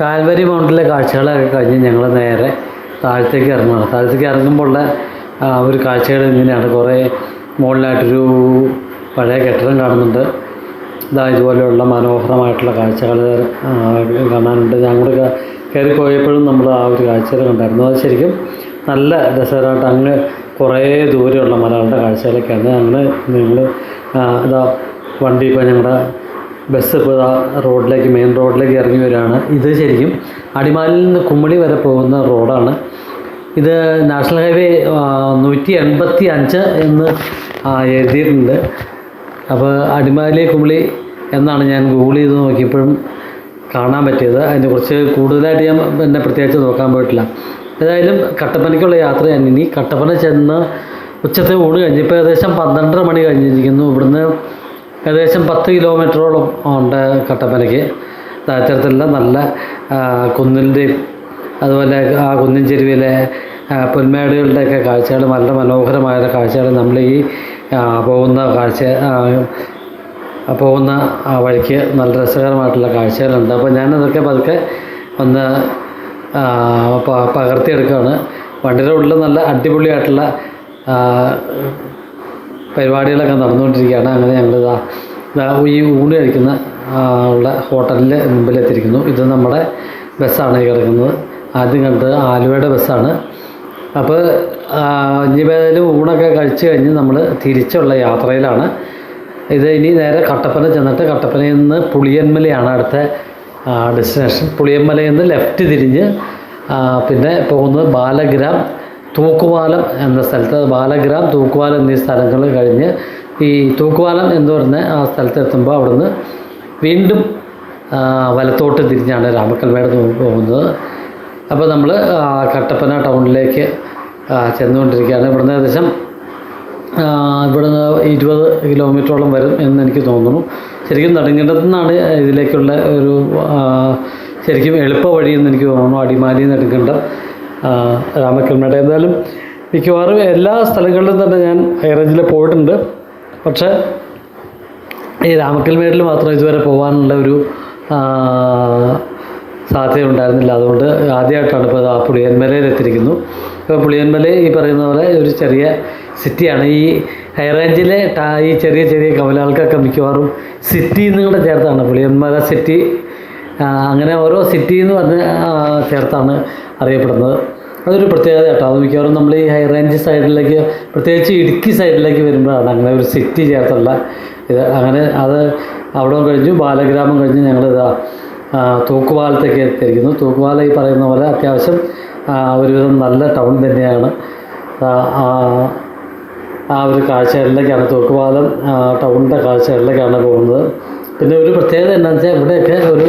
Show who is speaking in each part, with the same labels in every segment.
Speaker 1: Calvary മൗണ്ടിലെ കാഴ്ചകളൊക്കെ കഴിഞ്ഞ് ഞങ്ങൾ നേരെ താഴത്തേക്ക് ഇറങ്ങുകയാണ് താഴത്തേക്ക് ഇറങ്ങുമ്പോൾ ഒരു കാഴ്ചകൾ ഇങ്ങനെയാണ്. കുറേ മുകളിലായിട്ടൊരു പഴയ കെട്ടിടം കാണുന്നുണ്ട്. ഇതാ ഇതുപോലെയുള്ള മനോഹരമായിട്ടുള്ള കാഴ്ചകൾ കാണാനുണ്ട്. ഞാൻ കൂടെ കയറി പോയപ്പോഴും നമ്മൾ ആ ഒരു കാഴ്ചകൾ കണ്ടായിരുന്നു. അത് ശരിക്കും നല്ല രസകരമായിട്ട് അങ്ങ് കുറേ ദൂരെയുള്ള മലകളുടെ കാഴ്ചകളൊക്കെയാണ്. ഞങ്ങൾ നിങ്ങൾ ഇതാ വണ്ടി ഇപ്പോൾ ഞങ്ങളുടെ ബസ് ഇപ്പോൾ റോഡിലേക്ക് മെയിൻ റോഡിലേക്ക് ഇറങ്ങി വരികയാണ്. ഇത് ശരിക്കും അടിമാലിൽ നിന്ന് കുമ്മളി വരെ പോകുന്ന റോഡാണ്. ഇത് നാഷണൽ ഹൈവേ നൂറ്റി എൺപത്തി അഞ്ച് എന്ന് എഴുതിയിട്ടുണ്ട്. അപ്പോൾ അടിമാലി കുമളി എന്നാണ് ഞാൻ ഗൂഗിൾ ചെയ്ത് നോക്കിയപ്പോഴും കാണാൻ പറ്റിയത്. അതിനെക്കുറിച്ച് കൂടുതലായിട്ട് ഞാൻ പിന്നെ പ്രത്യേകിച്ച് നോക്കാൻ പോയിട്ടില്ല. ഏതായാലും കട്ടപ്പനയ്ക്കുള്ള യാത്ര ഞാൻ ഇനി കട്ടപ്പന ചെന്ന് ഉച്ചത്തെ ഊണ് കഴിഞ്ഞ് ഇപ്പോൾ ഏകദേശം പന്ത്രണ്ടര മണി കഴിഞ്ഞിരിക്കുന്നു. ഇവിടുന്ന് ഏകദേശം പത്ത് കിലോമീറ്ററോളം ഉണ്ട് കട്ടപ്പനയ്ക്ക്. അത്തരത്തിലുള്ള നല്ല കുന്നിന്റെയും അതുപോലെ ആ കുന്നിൻ ചെരുവിലെ പുൽമേടുകളുടെയൊക്കെ കാഴ്ചകൾ നല്ല മനോഹരമായ കാഴ്ചകൾ നമ്മൾ ഈ പോകുന്ന കാഴ്ച പോകുന്ന വഴിക്ക് നല്ല രസകരമായിട്ടുള്ള കാഴ്ചകളുണ്ട്. അപ്പോൾ ഞാനതൊക്കെ പതുക്കെ ഒന്ന് പകർത്തിയെടുക്കുകയാണ്. വണ്ടിയുടെ ഉള്ളിൽ നല്ല അടിപൊളിയായിട്ടുള്ള പരിപാടികളൊക്കെ നടന്നുകൊണ്ടിരിക്കുകയാണ്. അങ്ങനെ ഞങ്ങൾ ഈ ഊണ് കഴിക്കുന്ന ഉള്ള ഹോട്ടലിന്റെ മുമ്പിലെത്തിയിരിക്കുന്നു. ഇത് നമ്മുടെ ബസ്സാണ് കിടക്കുന്നത് ആദ്യം കണ്ടത് ആലുവയുടെ ബസ്സാണ്. അപ്പോൾ ഇനി ഏതായാലും ഊണൊക്കെ കഴിച്ച് കഴിഞ്ഞ് നമ്മൾ തിരിച്ചുള്ള യാത്രയിലാണ്. ഇത് ഇനി നേരെ കട്ടപ്പന ചെന്നിട്ട് കട്ടപ്പനയിൽ നിന്ന് പുളിയന്മലയാണ് അടുത്ത ഡെസ്റ്റിനേഷൻ. പുളിയന്മലയിൽ നിന്ന് ലെഫ്റ്റ് തിരിഞ്ഞ് പിന്നെ പോകുന്നത് ബാലഗ്രാം. തൂക്കുപാലം എന്ന സ്ഥലത്ത് ബാലഗ്രാം തൂക്കുപാലം എന്നീ സ്ഥലങ്ങൾ കഴിഞ്ഞ് ഈ തൂക്കുപാലം എന്ന് പറഞ്ഞ ആ സ്ഥലത്ത് എത്തുമ്പോൾ അവിടുന്ന് വീണ്ടും വലത്തോട്ട് തിരിഞ്ഞാണ് രാമക്കൽമേട് പോകുന്നത്. അപ്പോൾ നമ്മൾ കട്ടപ്പന ടൗണിലേക്ക് ചെന്നുകൊണ്ടിരിക്കുകയാണ്. ഇവിടുന്ന് ഏകദേശം ഇവിടുന്ന് ഇരുപത് കിലോമീറ്ററോളം വരും എന്ന് എനിക്ക് തോന്നുന്നു. ശരിക്കും നെടുങ്കണ്ടത്തു നിന്നാണ് ഇതിലേക്കുള്ള ഒരു ശരിക്കും എളുപ്പ വഴിയെന്ന് എനിക്ക് തോന്നുന്നു. അടിമാലി നെടുങ്കണ്ടം. രാമക്കൽമേട്. എന്തായാലും മിക്കവാറും എല്ലാ സ്ഥലങ്ങളിലും തന്നെ ഞാൻ ഹൈറേഞ്ചിൽ പോയിട്ടുണ്ട്. പക്ഷേ ഈ രാമക്കൽമേട്ടിൽ മാത്രം ഇതുവരെ പോകാനുള്ള ഒരു സാധ്യത ഉണ്ടായിരുന്നില്ല. അതുകൊണ്ട് ആദ്യമായിട്ടാണ് ഇപ്പോൾ ആ പുളിയന്മലയിൽ എത്തിയിരിക്കുന്നു. ഇപ്പോൾ പുളിയന്മല ഈ പറയുന്ന പോലെ ഒരു ചെറിയ സിറ്റിയാണ്. ഈ ഹൈറേഞ്ചിലെ ഈ ചെറിയ ചെറിയ കവലകൾക്കൊക്കെ മിക്കവാറും സിറ്റി എന്നും കൂടെ ചേർത്താണ്. പുളിയന്മല സിറ്റി അങ്ങനെ ഓരോ സിറ്റി എന്ന് പറഞ്ഞ് ചേർത്താണ് അറിയപ്പെടുന്നത്. അതൊരു പ്രത്യേകത കേട്ടോ. അത് മിക്കവാറും നമ്മൾ ഈ ഹൈ റേഞ്ച് സൈഡിലേക്ക് പ്രത്യേകിച്ച് ഇടുക്കി സൈഡിലേക്ക് വരുമ്പോഴാണ് അങ്ങനെ ഒരു സിറ്റി ചേർത്തുള്ള ഇത്. അങ്ങനെ അത് അവിടെ കഴിഞ്ഞു ബാലഗ്രാമം കഴിഞ്ഞ് ഞങ്ങൾ ഇതാ തൂക്കുപാലത്തേക്ക് എത്തിയിരിക്കുന്നു. തൂക്കുപാലം ഈ പറയുന്ന പോലെ അത്യാവശ്യം ഒരുവിധം നല്ല ടൗൺ തന്നെയാണ്. ആ, ഒരു കാഴ്ചകളിലേക്കാണ് തൂക്കുപാലം ടൗണിന്റെ കാഴ്ചകളിലേക്കാണ് പോകുന്നത്. പിന്നെ ഒരു പ്രത്യേകത എന്താണെന്ന് വെച്ചാൽ ഇവിടെയൊക്കെ ഒരു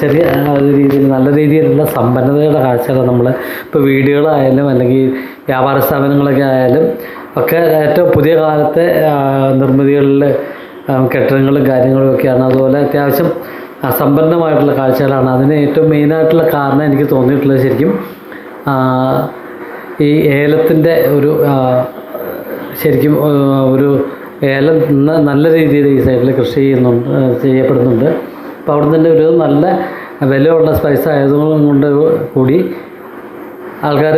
Speaker 1: ചെറിയ രീതിയിൽ നല്ല രീതിയിലുള്ള സമ്പന്നതയുടെ കാഴ്ചകൾ നമ്മൾ ഇപ്പോൾ വീടുകളായാലും അല്ലെങ്കിൽ വ്യാപാര സ്ഥാപനങ്ങളൊക്കെ ആയാലും ഒക്കെ ഏറ്റവും പുതിയ കാലത്തെ നിർമ്മിതികളിൽ കെട്ടിടങ്ങളും കാര്യങ്ങളും ഒക്കെയാണ്. അതുപോലെ അത്യാവശ്യം സമ്പന്നമായിട്ടുള്ള കാഴ്ചകളാണ്. അതിന് ഏറ്റവും മെയിനായിട്ടുള്ള കാരണം എനിക്ക് തോന്നിയിട്ടുള്ളത് ശരിക്കും ഈ ഏലത്തിന്റെ ഒരു ശരിക്കും ഒരു ഏലം നല്ല രീതിയിൽ ഈ സൈഡിൽ കൃഷി ചെയ്യുന്നുണ്ട് ചെയ്യപ്പെടുന്നുണ്ട്. അപ്പോൾ അവിടെ തന്നെ ഒരു നല്ല വിലയുള്ള സ്പൈസ് ആയതുകൊണ്ട് കൂടി ആൾക്കാർ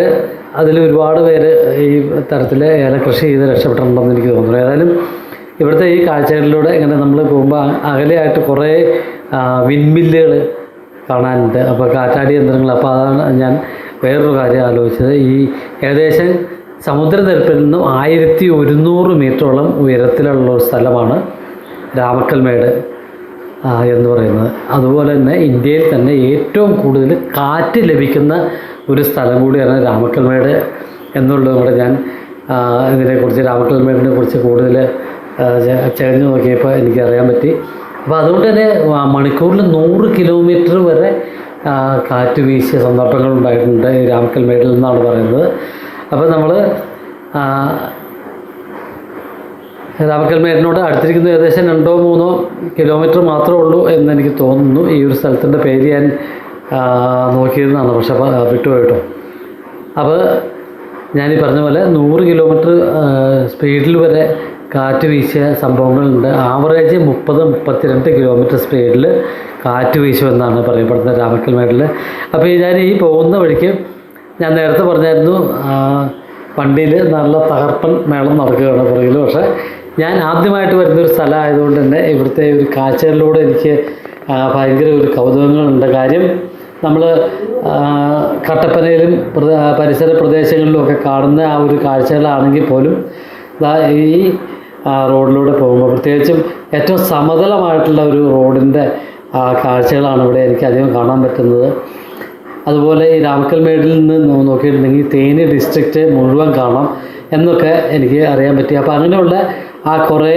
Speaker 1: അതിൽ ഒരുപാട് പേര് ഈ തരത്തിൽ ഏല കൃഷി ചെയ്ത് രക്ഷപ്പെട്ടിട്ടുണ്ടെന്ന് എനിക്ക് തോന്നുന്നു. ഏതായാലും ഇവിടുത്തെ ഈ കാഴ്ചകളിലൂടെ ഇങ്ങനെ നമ്മൾ പോകുമ്പോൾ അകലെയായിട്ട് കുറേ വിൻമില്ലുകൾ കാണാനുണ്ട്. അപ്പോൾ കാറ്റാടി യന്ത്രങ്ങൾ. അപ്പോൾ അതാണ് ഞാൻ വേറൊരു കാര്യം ആലോചിച്ചത്. ഈ ഏകദേശം സമുദ്രനിരപ്പിൽ നിന്നും ആയിരത്തി ഒരുന്നൂറ് മീറ്ററോളം ഉയരത്തിലുള്ള ഒരു സ്ഥലമാണ് രാമക്കൽമേട് എന്ന് പറയുന്നത്. അതുപോലെ തന്നെ ഇന്ത്യയിൽ തന്നെ ഏറ്റവും കൂടുതൽ കാറ്റ് ലഭിക്കുന്ന ഒരു സ്ഥലം കൂടിയാണ് രാമക്കൽമേട് എന്നുള്ളത് കൂടെ ഞാൻ ഇതിനെക്കുറിച്ച് രാമക്കൽമേടിനെ കുറിച്ച് കൂടുതൽ ചകഞ്ഞു നോക്കിയപ്പോൾ എനിക്കറിയാൻ പറ്റി. അപ്പോൾ അതുകൊണ്ട് തന്നെ മണിക്കൂറിൽ നൂറ് കിലോമീറ്റർ വരെ കാറ്റ് വീശിയ ഈ രാമക്കൽമേടിൽ നിന്നാണ് പറയുന്നത്. അപ്പോൾ നമ്മൾ രാമക്കൽമേടിനോട് അടുത്തിരിക്കുന്ന ഏകദേശം രണ്ടോ മൂന്നോ കിലോമീറ്റർ മാത്രമേ ഉള്ളൂ എന്ന് എനിക്ക് തോന്നുന്നു. ഈ ഒരു സ്ഥലത്തിന്റെ പേര് ഞാൻ നോക്കിയിരുന്നതാണ്. പക്ഷെ വിട്ടുപോയിട്ടോ അപ്പോൾ ഈ പറഞ്ഞ പോലെ നൂറ് കിലോമീറ്റർ സ്പീഡിൽ വരെ കാറ്റ് വീശിയ സംഭവങ്ങളുണ്ട്. ആവറേജ് മുപ്പത് മുപ്പത്തിരണ്ട് കിലോമീറ്റർ സ്പീഡിൽ കാറ്റ് വീശുമെന്നാണ് പറയപ്പെടുന്നത് രാമക്കൽമേടിൽ അപ്പോൾ ഞാൻ ഈ പോകുന്ന വഴിക്ക് ഞാൻ നേരത്തെ പറഞ്ഞായിരുന്നു വണ്ടിയിൽ നല്ല തകർപ്പൻ മേളം നടക്കുകയാണ് പുറകിൽ പക്ഷേ ഞാൻ ആദ്യമായിട്ട് വരുന്നൊരു സ്ഥലമായതുകൊണ്ട് തന്നെ ഇവിടുത്തെ ഒരു കാഴ്ചകളിലൂടെ എനിക്ക് ഭയങ്കര ഒരു കൗതുകങ്ങളുണ്ട്. കാര്യം നമ്മൾ കട്ടപ്പനയിലും പരിസര പ്രദേശങ്ങളിലും ഒക്കെ കാണുന്ന ആ ഒരു കാഴ്ചകളാണെങ്കിൽ പോലും ഈ റോഡിലൂടെ പോകുമ്പോൾ പ്രത്യേകിച്ചും ഏറ്റവും സമതലമായിട്ടുള്ള ഒരു റോഡിന്റെ കാഴ്ചകളാണ് ഇവിടെ എനിക്ക് അധികം കാണാൻ പറ്റുന്നത്. അതുപോലെ ഈ രാമക്കൽമേടിൽ നിന്ന് നോക്കിയിട്ടുണ്ടെങ്കിൽ തേനി ഡിസ്ട്രിക്റ്റ് മുഴുവൻ കാണാം എന്നൊക്കെ എനിക്ക് അറിയാൻ പറ്റി. അപ്പോൾ അങ്ങനെയുള്ള ആ കുറേ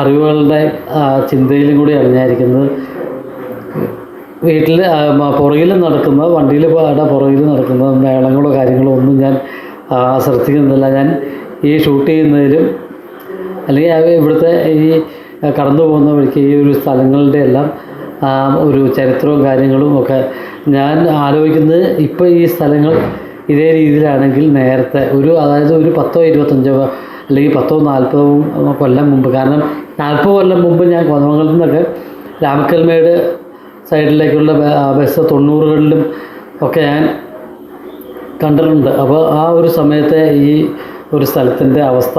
Speaker 1: അറിവുകളുടെ ചിന്തയിലും കൂടിയാണ് അറിഞ്ഞായിരിക്കുന്നത് വീട്ടിൽ പുറകിൽ നടക്കുന്ന വണ്ടിയിൽ പുറകിൽ നടക്കുന്ന മേളങ്ങളോ കാര്യങ്ങളോ ഒന്നും ഞാൻ ശ്രദ്ധിക്കുന്നില്ല. ഞാൻ ഈ ഷൂട്ട് ചെയ്യുന്നതിലും അല്ലെങ്കിൽ ഇവിടുത്തെ ഈ കടന്നു പോകുന്ന വഴിക്ക് ഈ ഒരു സ്ഥലങ്ങളുടെ എല്ലാം ഒരു ചരിത്രവും കാര്യങ്ങളും ഒക്കെ ഞാൻ ആലോചിക്കുന്നത് ഇപ്പോൾ ഈ സ്ഥലങ്ങൾ ഇതേ രീതിയിലാണെങ്കിൽ നേരത്തെ ഒരു അതായത് ഒരു പത്തോ ഇരുപത്തഞ്ചോ അല്ലെങ്കിൽ പത്തോ നാൽപ്പതോ കൊല്ലം മുമ്പ്. കാരണം നാൽപ്പത് കൊല്ലം മുമ്പ് ഞാൻ കോതമംഗലത്ത് നിന്നൊക്കെ രാമക്കൽമേട് സൈഡിലേക്കുള്ള ബസ് തൊണ്ണൂറുകളിലും ഒക്കെ ഞാൻ കണ്ടിട്ടുണ്ട്. അപ്പോൾ ആ ഒരു സമയത്തെ ഈ ഒരു സ്ഥലത്തിന്റെ അവസ്ഥ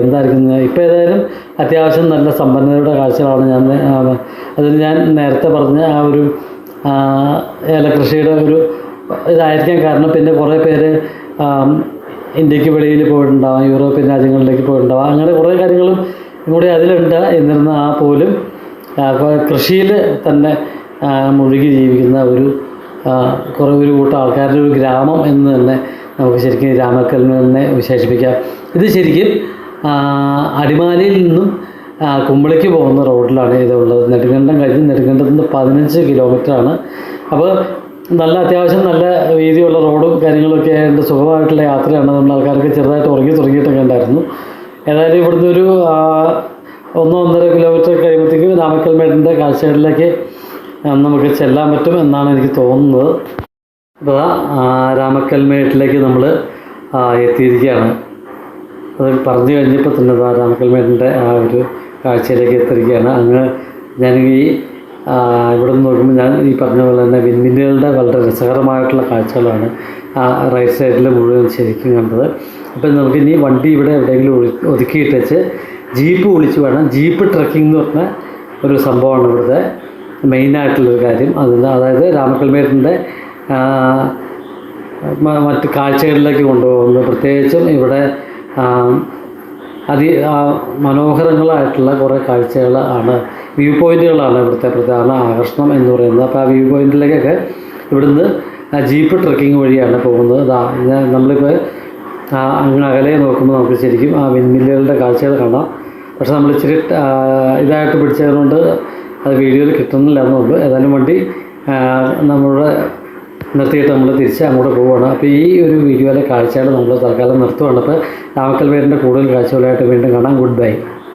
Speaker 1: എന്തായിരിക്കുന്നത് എന്തായിരിക്കും? ഇപ്പോൾ ഏതായാലും അത്യാവശ്യം നല്ല സമ്പന്നതയുടെ കാഴ്ചകളാണ് ഞാൻ അതിന് ഞാൻ നേരത്തെ പറഞ്ഞ ആ ഒരു ഏലകൃഷിയുടെ ഒരു ഇതായിരിക്കാൻ കാരണം പിന്നെ കുറേ പേര് ഇന്ത്യയ്ക്ക് വെളിയിൽ പോയിട്ടുണ്ടാവാം യൂറോപ്യൻ രാജ്യങ്ങളിലേക്ക് പോയിട്ടുണ്ടാവാം. അങ്ങനെ കുറേ കാര്യങ്ങളും കൂടി അതിലുണ്ട്. എന്നിരുന്നാൽ ആ പോലും കൃഷിയിൽ തന്നെ മുഴുകി ജീവിക്കുന്ന ഒരു കുറേ ഒരു കൂട്ടം ആൾക്കാരുടെ ഒരു ഗ്രാമം എന്ന് തന്നെ നമുക്ക് ശരിക്കും രാമക്കലിനെ വിശേഷിപ്പിക്കാം. ഇത് ശരിക്കും അടിമാലിയിൽ നിന്നും കുമ്പളിക്ക് പോകുന്ന റോഡിലാണ് ഇതുള്ളത് നെടുങ്കണ്ടം കഴിഞ്ഞ് നെടുങ്കണ്ടത്ത് നിന്ന് പതിനഞ്ച് കിലോമീറ്ററാണ് അപ്പോൾ നല്ല അത്യാവശ്യം നല്ല വീതിയുള്ള റോഡും കാര്യങ്ങളൊക്കെ ആയതുകൊണ്ട് സുഖമായിട്ടുള്ള യാത്രയാണ്. നമ്മൾ ആൾക്കാർക്ക് ചെറുതായിട്ട് ഉറങ്ങി തുടങ്ങിയിട്ടൊക്കെ ഉണ്ടായിരുന്നു. ഏതായാലും ഇവിടുന്ന് ഒരു ഒന്നോ ഒന്നര കിലോമീറ്റർ കഴിയുമ്പോഴത്തേക്കും രാമക്കൽമേടിന്റെ കാഴ്ചകളിലേക്ക് നമുക്ക് ചെല്ലാൻ പറ്റും എന്നാണ് എനിക്ക് തോന്നുന്നത്. അപ്പോൾ രാമക്കൽമേട്ടിലേക്ക് നമ്മൾ എത്തിയിരിക്കുകയാണ്. അത് പറഞ്ഞു കഴിഞ്ഞപ്പോൾ തന്നെ രാമക്കൽമേടിന്റെ ആ ഒരു കാഴ്ചയിലേക്ക് എത്തിയിരിക്കുകയാണ്. അങ്ങ് ഞാൻ ഈ ഇവിടെ നിന്ന് നോക്കുമ്പോൾ ഞാൻ ഈ പറഞ്ഞ പോലെ തന്നെ വിൻമിന്നുകളുടെ വളരെ രസകരമായിട്ടുള്ള കാഴ്ചകളാണ് ആ റൈറ്റ് സൈഡിൽ മുഴുവൻ ശരിക്കും കണ്ടത്. അപ്പം നമുക്ക് ഇനി വണ്ടി ഇവിടെ എവിടെയെങ്കിലും ഒതുക്കിയിട്ടേച്ച് ജീപ്പ് വിളിച്ച് വേണം. ജീപ്പ് ട്രക്കിംഗ് എന്ന് പറഞ്ഞ ഒരു സംഭവമാണ് ഇവിടുത്തെ മെയിനായിട്ടുള്ളൊരു കാര്യം. അതിന് അതായത് രാമക്കൽമേടിന്റെ മറ്റ് കാഴ്ചകളിലേക്ക് കൊണ്ടുപോകുന്നത്. പ്രത്യേകിച്ചും ഇവിടെ അതി മനോഹരങ്ങളായിട്ടുള്ള കുറേ കാഴ്ചകൾ ആണ്. വ്യൂ പോയിന്റുകളാണ് ഇവിടുത്തെ പ്രധാന ആകർഷണം എന്ന് പറയുന്നത്. അപ്പോൾ ആ വ്യൂ പോയിന്റിലേക്കൊക്കെ ഇവിടുന്ന് ജീപ്പ് ട്രക്കിംഗ് വഴിയാണ് പോകുന്നത്. ഇതാ നമ്മളിപ്പോൾ ആ, അങ്ങ് അകലെ നോക്കുമ്പോൾ നമുക്ക് ശരിക്കും ആ വിൻമില്ലുകളുടെ കാഴ്ചകൾ കാണാം. പക്ഷെ നമ്മൾ ഇച്ചിരി ഇതായിട്ട് പിടിച്ചതുകൊണ്ട് അത് വീഡിയോയിൽ കിട്ടുന്നില്ല എന്നുള്ളൂ ഏതായാലും വണ്ടി നമ്മുടെ നിർത്തിയിട്ട് നമ്മൾ തിരിച്ച് അങ്ങോട്ട് പോവുകയാണ് അപ്പോൾ ഈ ഒരു വീഡിയോയിലെ കാഴ്ചകൾ നമ്മൾ തൽക്കാലം നിർത്തുകയാണ് അപ്പോൾ രാമക്കൽ വേരിന്റെ കൂടുതൽ കാഴ്ചകളായിട്ട് വീണ്ടും കാണാം. Good bye